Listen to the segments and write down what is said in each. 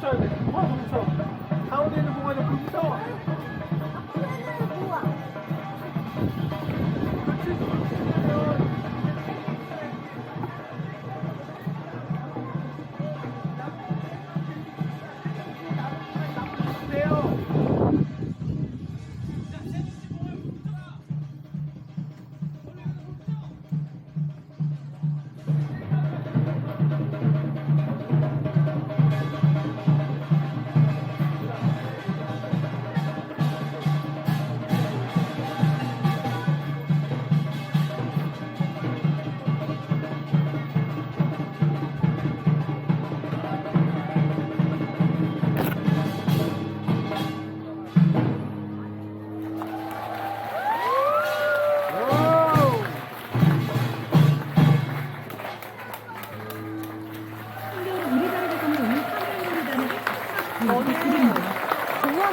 Sorry.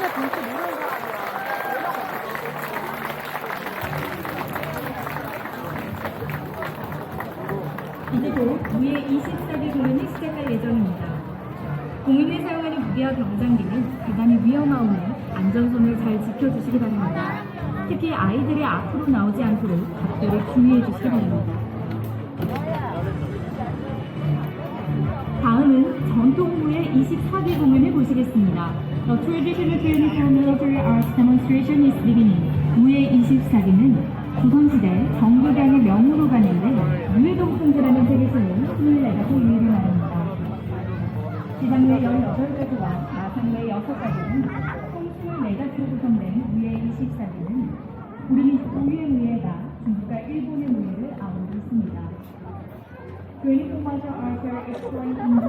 공원에 불꽃 이런 사람이야. 이제 곧 무예 24기 공연이 시작할 예정입니다. 공연에 사용하는 무기와 병장기는 대단히 위험하오니 안전선을 잘 지켜주시기 바랍니다. 특히 아이들이 앞으로 나오지 않도록 각별히 주의해 주시기 바랍니다. 다음은 전통무예 24기 공연을 보시겠습니다. The traditional clinical military arts demonstration is beginning. 무예 24기는 조선시대 정부장의 명으로 가는데 무예동풍제라는 책에서는 24가지 유예를 말합니다. 지상외 18가지와 마상외 6가지는 총 24가지로 구성된 무예 24기는 우리 우의 무예가 중국과 일본의 무예를 아우르고 있습니다. Arts are exploring in